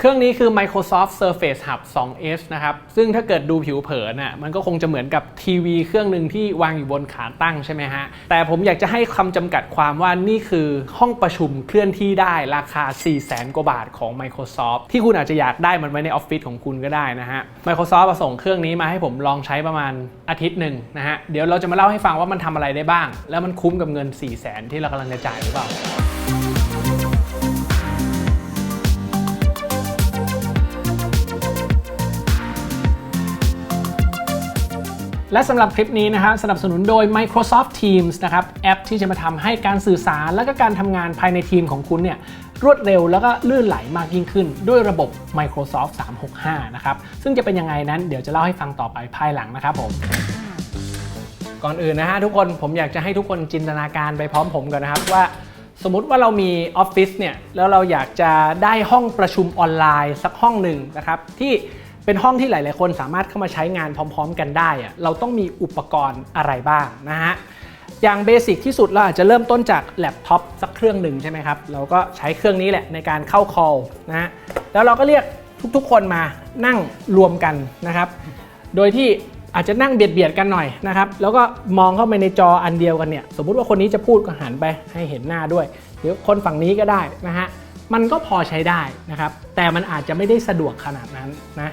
เครื่องนี้คือ Microsoft Surface Hub 2S นะครับ ซึ่งถ้าเกิดดูผิวเผินน่ะมันก็คงจะเหมือนกับทีวีเครื่องหนึ่งที่วางอยู่บนขาตั้งใช่ไหมฮะ แต่ผมอยากจะให้คำจำกัดความว่านี่คือห้องประชุมเคลื่อนที่ได้ราคา 4 0 0แสนกว่าบาทของ Microsoft ที่คุณอาจจะอยากได้มันไว้ในออฟฟิศของคุณก็ได้นะฮะ Microsoft ส่งเครื่องนี้มาให้ผมลองใช้ประมาณอาทิตย์หนึ่งนะฮะ เดี๋ยวเราจะมาเล่าให้ฟังว่ามันทำอะไรได้บ้าง แล้วมันคุ้มกับเงิน 4 0 0แสนที่เรากำลังจะจ่ายหรือเปล่า และสำหรับคลิปนี้นะครับสนับสนุนโดย Microsoft Teams นะครับแอปที่จะมาทำให้การสื่อสารและก็การทำงานภายในทีมของคุณเนี่ยรวดเร็วแล้วก็ลื่นไหลมากยิ่งขึ้น ด้วยระบบ Microsoft 365 นะครับ ซึ่งจะเป็นยังไงนั้นเดี๋ยวจะเล่าให้ฟังต่อไปภายหลังนะครับผม ก่อนอื่นนะฮะทุกคนผมอยากจะให้ทุกคนจินตนาการไปพร้อมผมกันนะครับว่า สมมุติว่าเรามีออฟฟิศเนี่ยแล้วเราอยากจะได้ห้องประชุมออนไลน์สักห้องหนึ่งนะครับที่ เป็นห้องที่หลาย ๆ คนสามารถเข้ามาใช้งานพร้อม ๆ กันได้อะเราต้องมีอุปกรณ์อะไรบ้างนะฮะอย่างเบสิกที่สุดเราอาจจะเริ่มต้นจากแล็ปท็อปสักเครื่องหนึ่งใช่ไหมครับ เราก็ใช้เครื่องนี้แหละในการเข้า call นะฮะแล้วเราก็เรียกทุกๆ คนมานั่งรวมกันนะครับ โดยที่อาจจะนั่งเบียดเบียดๆกันหน่อยนะครับ แล้วก็มองเข้าไปในจออันเดียวกันเนี่ย สมมุติว่าคนนี้จะพูดก็หันไปให้เห็นหน้าด้วย หรือคนฝั่งนี้ก็ได้นะฮะ มันก็พอใช้ได้นะครับ แต่มันอาจจะไม่ได้สะดวกขนาดนั้นนะ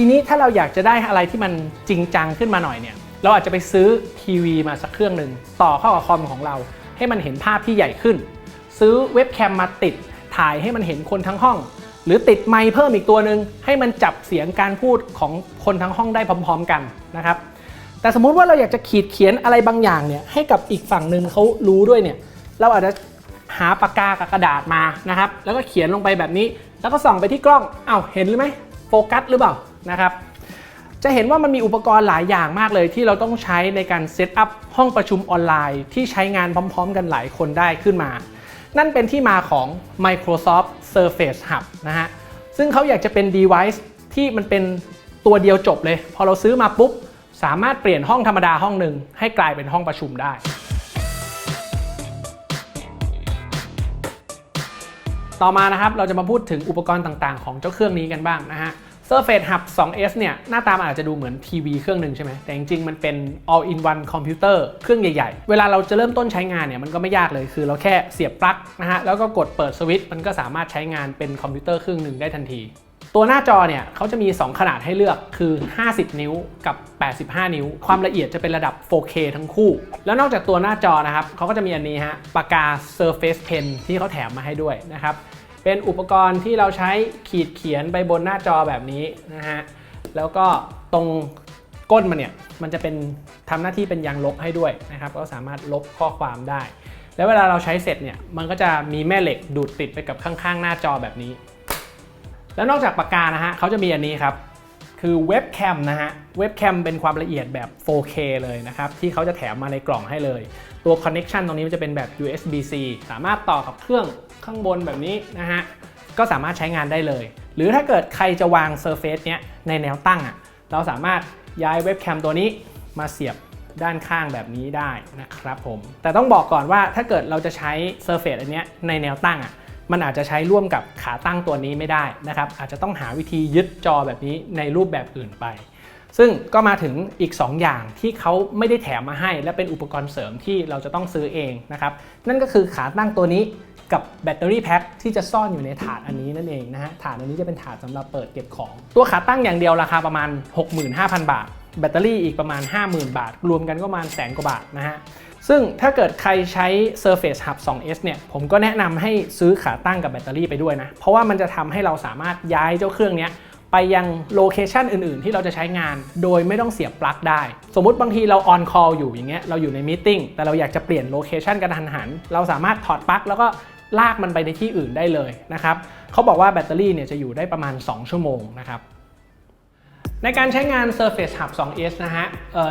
ทีนี้ถ้าเราอยากจะได้อะไรที่มันจริงจังขึ้นมาหน่อยเนี่ย เราอาจจะไปซื้อทีวีมาสักเครื่องหนึ่งต่อเข้ากับคอมของเรา ให้มันเห็นภาพที่ใหญ่ขึ้น ซื้อเว็บแคมมาติดถ่ายให้มันเห็นคนทั้งห้อง หรือติดไมค์เพิ่มอีกตัวหนึ่งให้มันจับเสียงการพูดของคนทั้งห้องได้พร้อม ๆ กันนะครับ แต่สมมุติว่าเราอยากจะขีดเขียนอะไรบางอย่างเนี่ยให้กับอีกฝั่งหนึ่งเขารู้ด้วยเนี่ยเราอาจจะหาปากกากับกระดาษมานะครับ แล้วก็เขียนลงไปแบบนี้ แล้วก็ส่องไปที่กล้องอ้าวเห็นหรือไหมโฟกัสหรือเปล่า นะครับจะเห็นว่ามันมีอุปกรณ์หลายอย่างมากเลย ที่เราต้องใช้ในการเซตอัพห้องประชุมออนไลน์ ที่ใช้งานพร้อม ๆ กันหลายคนได้ขึ้นมา นั่นเป็นที่มาของ Microsoft Surface Hub นะฮะซึ่งเขาอยากจะเป็น device ที่มันเป็นตัวเดียวจบเลย พอเราซื้อมาปุ๊บ สามารถเปลี่ยนห้องธรรมดาห้องหนึ่งให้กลายเป็นห้องประชุมได้ ต่อมานะครับเราจะมาพูดถึงอุปกรณ์ต่างๆ ของเจ้าเครื่องนี้กันบ้างนะฮะ Surface Hub 2S เนี่ย หน้าตามันอาจจะดูเหมือนทีวีเครื่องหนึ่งใช่ไหม แต่จริงๆ มันเป็น all in one คอมพิวเตอร์เครื่องใหญ่ๆ เวลาเราจะเริ่มต้นใช้งานเนี่ย มันก็ไม่ยากเลย คือเราแค่เสียบปลั๊กนะฮะ แล้วก็กดเปิดสวิตช์ มันก็สามารถใช้งานเป็นคอมพิวเตอร์เครื่องหนึ่งได้ทันที ตัวหน้าจอเนี่ยเขาจะมี 2 ขนาดให้เลือก คือ 50 นิ้วกับ 85 นิ้ว ความละเอียดจะเป็นระดับ 4K ทั้งคู่ แล้วนอกจากตัวหน้าจอนะครับเขาก็จะมีอันนี้ฮะ ปากกา Surface Pen ที่เขาแถมมาให้ด้วยนะครับ เป็นอุปกรณ์ที่เราใช้ขีดเขียนไปบนหน้าจอแบบนี้นะฮะ แล้วก็ตรงก้นมันเนี่ย มันจะเป็นทำหน้าที่เป็นยางลบให้ด้วยนะครับ ก็สามารถลบข้อความได้ แล้วเวลาเราใช้เสร็จเนี่ย มันก็จะมีแม่เหล็กดูดติดไปกับข้างๆ หน้าจอแบบนี้ แล้วนอกจากปากกานะฮะเขาจะมีอันนี้ครับ คือเว็บแคมนะฮะ เว็บแคมเป็นความละเอียดแบบ 4K เลยนะครับ ที่เขาจะแถมมาในกล่องให้เลย ตัวคอนเน็ชันตรงนี้มันจะเป็นแบบ USB-C สามารถต่อกับเครื่องข้างบนแบบนี้นะฮะ ก็สามารถใช้งานได้เลย หรือถ้าเกิดใครจะวาง Surface เนี้ยในแนวตั้งอะ เราสามารถย้ายเว็บแคมตัวนี้มาเสียบด้านข้างแบบนี้ได้นะครับผม แต่ต้องบอกก่อนว่าถ้าเกิดเราจะใช้ Surface อันเนี้ยในแนวตั้งอะ มันอาจจะใช้ร่วมกับขาตั้งตัวนี้ไม่ได้นะครับอาจจะต้องหาวิธียึดจอแบบนี้ในรูปแบบอื่นไป ซึ่งก็มาถึงอีก 2 อย่างที่เขาไม่ได้แถมมาให้ และเป็นอุปกรณ์เสริมที่เราจะต้องซื้อเองนะครับนั่นก็คือขาตั้งตัวนี้กับแบตเตอรี่แพ็คที่จะซ่อนอยู่ในถาดอันนี้นั่นเองนะฮะถาดอันนี้จะเป็นถาดสำหรับเปิดเก็บของ ตัวขาตั้งอย่างเดียวราคาประมาณ 65,000 บาท แบตเตอรี่อีกประมาณ 50,000 บาท รวมกันก็ประมาณแสนกว่าบาทนะฮะ ซึ่งถ้าเกิดใครใช้ Surface Hub 2S เนี่ย ผมก็แนะนำให้ซื้อขาตั้งกับแบตเตอรี่ไปด้วยนะ เพราะว่ามันจะทำให้เราสามารถย้ายเจ้าเครื่องนี้ไปยังโลเคชันอื่น ๆ ที่เราจะใช้งาน โดยไม่ต้องเสียบปลั๊กได้ สมมุติบางทีเราออนคอลอยู่อย่างเงี้ย เราอยู่ในมีติ้งแต่เราอยากจะเปลี่ยนโลเคชันกระทันหัน เราสามารถถอดปลั๊กแล้วก็ลากมันไปในที่อื่นได้เลยนะครับ เขาบอกว่าแบตเตอรี่เนี่ยจะอยู่ได้ประมาณ 2 ชั่วโมงนะครับ ในการใช้งาน Surface Hub 2S นะฮะ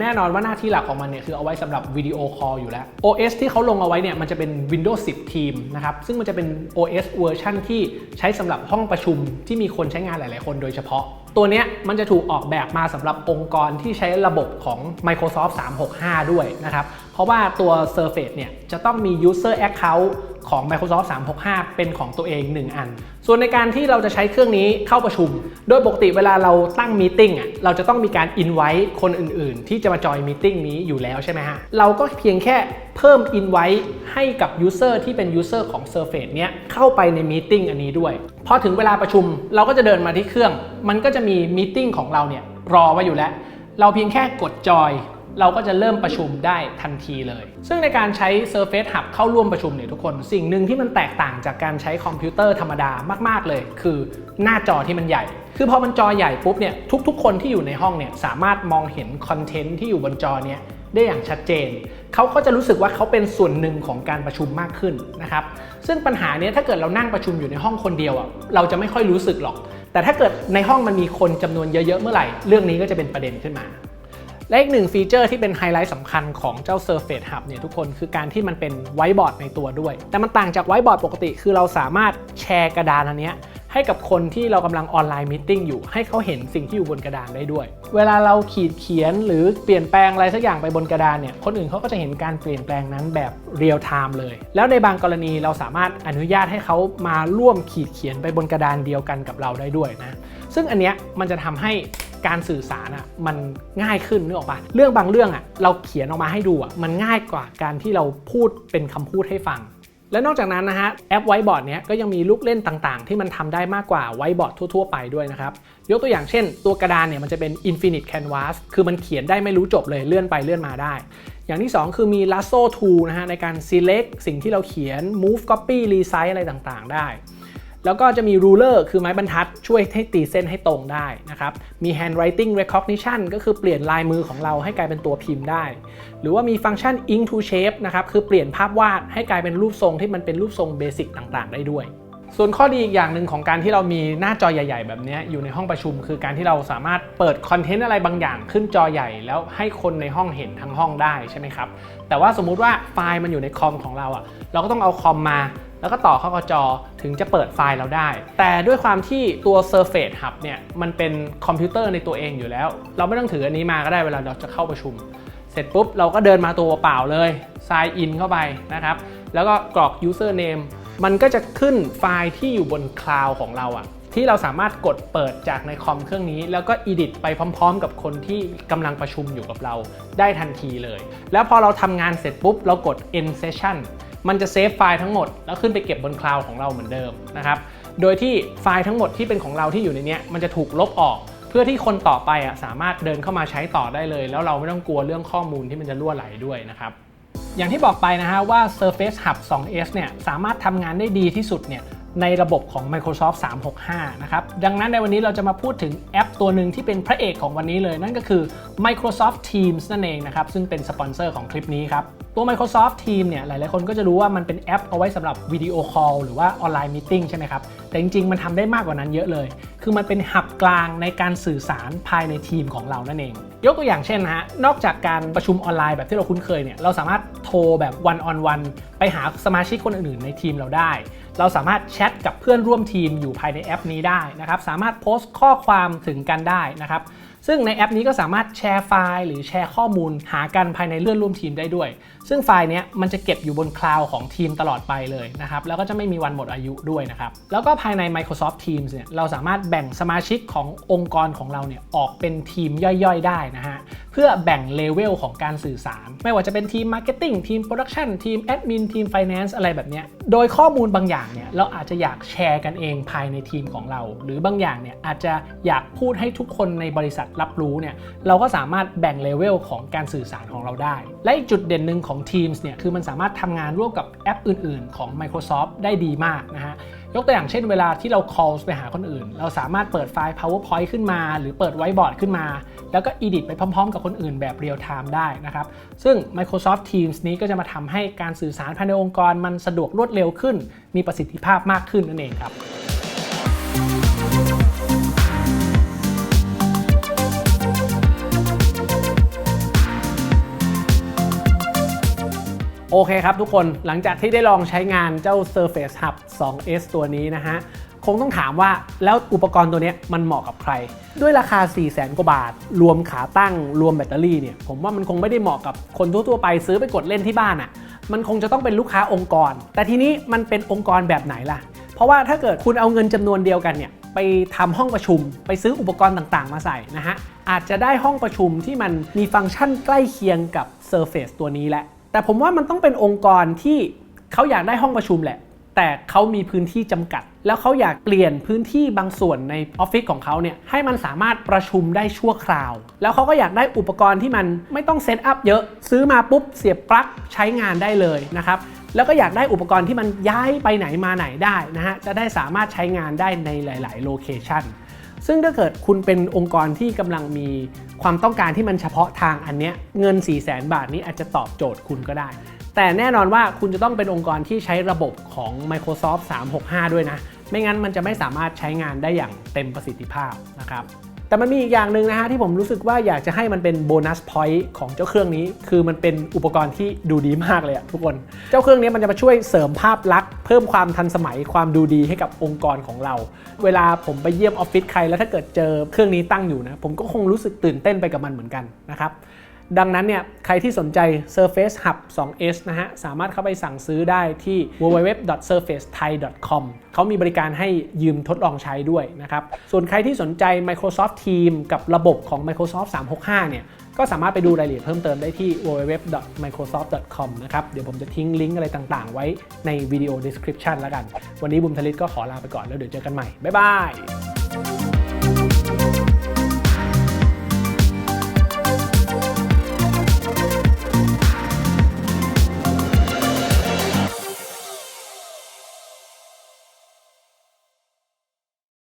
แน่นอนว่าหน้าที่หลักของมันเนี่ยคือเอาไว้สำหรับวิดีโอคอลอยู่แล้ว OS ที่เขาลงเอาไว้เนี่ยมันจะเป็น Windows 10 Team นะครับ ซึ่งมันจะเป็น OS เวอร์ชันที่ใช้สำหรับห้องประชุมที่มีคนใช้งานหลาย ๆ คนโดยเฉพาะ ตัวเนี้ยมันจะถูกออกแบบมาสำหรับองค์กรที่ใช้ระบบของ Microsoft 365 ด้วยนะครับ เพราะว่าตัว Surface เนี่ยจะต้องมี User Account ของ Microsoft 365 เป็นของตัวเอง 1 อัน ส่วนในการที่เราจะใช้เครื่องนี้เข้าประชุม โดยปกติเวลาเราตั้งมีติ้งอะเราจะต้องมีการ invite คนอื่นๆ ที่จะมาจอยมีติ้งนี้อยู่แล้วใช่ไหมฮะ เราก็เพียงแค่เพิ่ม invite ให้กับ user ที่เป็น user ของ Surface เนี้ยเข้าไปในมีติ้งอันนี้ด้วย พอถึงเวลาประชุมเราก็จะเดินมาที่เครื่อง มันก็จะมีมีติ้งของเราเนี่ยรอไว้อยู่แล้ว เราเพียงแค่กดจอย เราก็จะเริ่มประชุมได้ทันทีเลย ซึ่งในการใช้ Surface Hub เข้าร่วมประชุมเนี่ยทุกคน สิ่งหนึ่งที่มันแตกต่างจากการใช้คอมพิวเตอร์ธรรมดามากๆเลย คือหน้าจอที่มันใหญ่ คือพอมันจอใหญ่ปุ๊บเนี่ยทุกๆ คนที่อยู่ในห้องเนี่ยสามารถมองเห็นคอนเทนต์ที่อยู่บนจอเนี่ยได้อย่างชัดเจน เขาก็จะรู้สึกว่าเขาเป็นส่วนหนึ่งของการประชุมมากขึ้นนะครับ ซึ่งปัญหาเนี้ยถ้าเกิดเรานั่งประชุมอยู่ในห้องคนเดียวอะเราจะไม่ค่อยรู้สึกหรอก แต่ถ้าเกิดในห้องมันมีคนจำนวนเยอะๆเมื่อไหร่ เรื่องนี้ก็จะเป็นประเด็นขึ้นมา และอีกหนึ่งฟีเจอร์ที่เป็นไฮไลท์สำคัญของเจ้า Surface Hub เนี่ยทุกคนคือการที่มันเป็นไวท์บอร์ดในตัวด้วย แต่มันต่างจากไวท์บอร์ดปกติ คือเราสามารถแชร์กระดานอันนี้ให้กับคนที่เรากำลังออนไลน์มิ팅อยู่ ให้เขาเห็นสิ่งที่อยู่บนกระดานได้ด้วย เวลาเราขีดเขียนหรือเปลี่ยนแปลงอะไรสักอย่างไปบนกระดานเนี่ย คนอื่นเขาก็จะเห็นการเปลี่ยนแปลงนั้นแบบเรียลไทม์เลย แล้วในบางกรณีเราสามารถอนุญาตให้เขามาร่วมขีดเขียนไปบนกระดานเดียวกันกับเราได้ด้วยนะ ซึ่งอันเนี้ยมันจะทำให้ การสื่อสารอะมันง่ายขึ้นนึกออกปะเรื่องบางเรื่องอะเราเขียนออกมาให้ดูอะมันง่ายกว่าการที่เราพูดเป็นคำพูดให้ฟังและนอกจากนั้นนะฮะแอปไวบอร์ดเนี้ยก็ยังมีลูกเล่นต่างๆ ที่มันทำได้มากกว่าไวบอร์ดทั่ว ๆ ไปด้วยนะครับ ยกตัวอย่างเช่น ตัวกระดานเนี่ยมันจะเป็น infinite canvas คือมันเขียนได้ไม่รู้จบเลยเลื่อนไปเลื่อนมาได้ อย่างที่ 2 คือมี lasso tool นะฮะในการ select สิ่งที่เราเขียน move copy resize อะไรต่างๆ ได้ แล้วก็จะมี ruler คือไม้บรรทัดช่วยให้ตีเส้นให้ตรงได้นะครับมี handwriting recognition ก็คือเปลี่ยนลายมือของเราให้กลายเป็นตัวพิมพ์ได้ หรือว่ามีฟังก์ชัน ink to shape นะครับคือเปลี่ยนภาพวาดให้กลายเป็นรูปทรงที่มันเป็นรูปทรงเบสิกต่างๆ ได้ด้วย ส่วนข้อดีอีกอย่างหนึ่งของการที่เรามีหน้าจอใหญ่ ๆ แบบนี้อยู่ในห้องประชุม คือการที่เราสามารถเปิดคอนเทนต์อะไรบางอย่างขึ้นจอใหญ่ แล้วให้คนในห้องเห็นทั้งห้องได้ใช่ไหมครับแต่ว่าสมมุติว่าไฟล์มันอยู่ในคอมของเราอะ่ะเราก็ต้องเอาคอมมาแล้วก็ต่อเข้ากับจอถึงจะเปิดไฟล์เราได้ แต่ด้วยความที่ตัว Surface Hub เนี่ยมันเป็นคอมพิวเตอร์ในตัวเองอยู่แล้ว เราไม่ต้องถืออันนี้มาก็ได้เวลาเราจะเข้าประชุม เสร็จปุ๊บเราก็เดินมาตัวเปล่าเลย sign in เข้าไปนะครับ แล้วก็กรอก username มันก็จะขึ้นไฟล์ที่อยู่บนคลาวด์ของเราอะที่เราสามารถกดเปิดจากในคอมเครื่องนี้ แล้วก็ edit ไปพร้อม ๆ กับคนที่กำลังประชุมอยู่กับเราได้ทันทีเลย แล้วพอเราทำงานเสร็จปุ๊บ เรากด end session มันจะเซฟไฟล์ทั้งหมด แล้วขึ้นไปเก็บบนคลาวด์ของเราเหมือนเดิมนะครับ โดยที่ไฟล์ทั้งหมดที่เป็นของเราที่อยู่ในนี้มันจะถูกลบออก เพื่อที่คนต่อไปอะสามารถเดินเข้ามาใช้ต่อได้เลย แล้วเราไม่ต้องกลัวเรื่องข้อมูลที่มันจะรั่วไหลด้วยนะครับ อย่างที่บอกไปนะฮะว่า Surface Hub 2S เนี่ยสามารถทำงานได้ดีที่สุดเนี่ยในระบบของ Microsoft 365 นะครับ ดังนั้นในวันนี้เราจะมาพูดถึงแอปตัวหนึ่งที่เป็นพระเอกของวันนี้เลย นั่นก็คือ Microsoft Teams นั่นเองนะครับ ซึ่งเป็นสปอนเซอร์ของคลิปนี้ครับ ตัว Microsoft Teams เนี่ยหลายๆคนก็จะรู้ว่ามันเป็นแอปเอาไว้สำหรับวิดีโอคอลหรือว่าออนไลน์มีติ้งใช่ไหมครับ แต่จริงๆ มันทำได้มากกว่านั้นเยอะเลย คือมันเป็นหับกลางในการสื่อสารภายในทีมของเรานั่นเอง ยกตัวอย่างเช่นนะฮะ นอกจากการประชุมออนไลน์แบบที่เราคุ้นเคยเนี่ย เราสามารถโทรแบบ one on one ไปหาสมาชิกคนอื่นๆ ในทีมเราได้ เราสามารถแชทกับเพื่อนร่วมทีมอยู่ภายในแอปนี้ได้นะครับ สามารถโพสต์ข้อความถึงกันได้นะครับ ซึ่งในแอปนี้ก็สามารถแชร์ไฟล์หรือแชร์ข้อมูลหากันภายในเลื่อนร่วมทีมได้ด้วย ซึ่งไฟล์เนี้ยมันจะเก็บอยู่บนคลาวด์ของทีมตลอดไปเลยนะครับแล้วก็จะไม่มีวันหมดอายุด้วยนะครับแล้วก็ภายใน Microsoft Teams เนี่ยเราสามารถแบ่งสมาชิกขององค์กรของเราเนี่ยออกเป็นทีมย่อยๆ ได้นะฮะ เพื่อแบ่งเลเวลของการสื่อสาร ไม่ว่าจะเป็นทีม Marketing ทีม Production ทีม Admin ทีม Finance อะไรแบบนี้โดยข้อมูลบางอย่างเนี่ยเราอาจจะอยากแชร์กันเองภายในทีมของเรา หรือบางอย่างเนี่ยอาจจะอยากพูดให้ทุกคนในบริษัทรับรู้เนี่ยเราก็สามารถแบ่งเลเวลของการสื่อสารของเราได้ และอีกจุดเด่นหนึ่งของ Teams เนี่ยคือมันสามารถทำงานร่วมกับแอปอื่น ๆ ของ Microsoft ได้ดีมากนะฮะ ยกตัวอย่างเช่นเวลาที่เรา call ไปหาคนอื่น เราสามารถเปิดไฟล์ powerpoint ขึ้นมา หรือเปิดไวท์บอร์ดขึ้นมา แล้วก็ edit ไปพร้อมๆ กับคนอื่นแบบเรียลไทม์ได้นะครับ ซึ่ง Microsoft Teams นี้ก็จะมาทำให้การสื่อสารภายในองค์กรมันสะดวกรวดเร็วขึ้น มีประสิทธิภาพมากขึ้นนั่นเองครับ โอเคครับทุกคนหลังจากที่ได้ลองใช้งานเจ้า Surface Hub 2S ตัวนี้นะฮะ คงต้องถามว่าแล้วอุปกรณ์ตัวนี้มันเหมาะกับใคร ด้วยราคา 4 0 0แสนกว่าบาท รวมขาตั้งรวมแบตเตอรี่เนี่ย ผมว่ามันคงไม่ได้เหมาะกับคนทั่วๆไปซื้อไปกดเล่นที่บ้านอะ่ะ มันคงจะต้องเป็นลูกค้าองค์กร แต่ทีนี้มันเป็นองค์กรแบบไหนล่ะ เพราะว่าถ้าเกิดคุณเอาเงินจำนวนเดียวกันเนี่ยไปทำห้องประชุม ไปซื้ออุปกรณ์ต่างๆ มาใส่นะฮะอาจจะได้ห้องประชุมที่มันมีฟังก์ชันใกล้เคียงกับ Surface ตัวนี้แหละ แต่ผมว่ามันต้องเป็นองค์กรที่เขาอยากได้ห้องประชุมแหละ แต่เขามีพื้นที่จำกัด แล้วเขาอยากเปลี่ยนพื้นที่บางส่วนในออฟฟิศของเขาเนี่ยให้มันสามารถประชุมได้ชั่วคราว แล้วเขาก็อยากได้อุปกรณ์ที่มันไม่ต้องเซตอัพเยอะ ซื้อมาปุ๊บเสียบปลั๊กใช้งานได้เลยนะครับแล้วก็อยากได้อุปกรณ์ที่มันย้ายไปไหนมาไหนได้นะฮะจะได้สามารถใช้งานได้ในหลาย ๆ โลเคชัน ซึ่งถ้าเกิดคุณเป็นองค์กรที่กำลังมีความต้องการที่มันเฉพาะทางอันเนี้ยเงิน 4 0 0แสนบาทนี้อาจจะตอบโจทย์คุณก็ได้ แต่แน่นอนว่าคุณจะต้องเป็นองค์กรที่ใช้ระบบของ Microsoft 365 ด้วยนะ ไม่งั้นมันจะไม่สามารถใช้งานได้อย่างเต็มประสิทธิภาพนะครับ แต่มันมีอีกอย่างหนึ่งนะฮะที่ผมรู้สึกว่าอยากจะให้มันเป็นโบนัสพอยต์ของเจ้าเครื่องนี้ คือมันเป็นอุปกรณ์ที่ดูดีมากเลยอะทุกคน เจ้าเครื่องนี้มันจะมาช่วยเสริมภาพลักษณ์เพิ่มความทันสมัยความดูดีให้กับองค์กรของเรา เวลาผมไปเยี่ยมออฟฟิศใครแล้วถ้าเกิดเจอเครื่องนี้ตั้งอยู่นะผมก็คงรู้สึกตื่นเต้นไปกับมันเหมือนกันนะครับ ดังนั้นเนี่ยใครที่สนใจ Surface Hub 2S นะฮะ สามารถเข้าไปสั่งซื้อได้ที่ www.surfacethai.com เขามีบริการให้ยืมทดลองใช้ด้วยนะครับ ส่วนใครที่สนใจ Microsoft Teams กับระบบของ Microsoft 365 เนี่ย ก็สามารถไปดูรายละเอียดเพิ่มเติมได้ที่ www.microsoft.com นะครับ เดี๋ยวผมจะทิ้งลิงก์อะไรต่างๆ ไว้ในวิดีโอ description แล้วกัน วันนี้บุมทลิตก็ขอลาไปก่อนแล้วเดี๋ยวเจอกันใหม่ บ๊ายบาย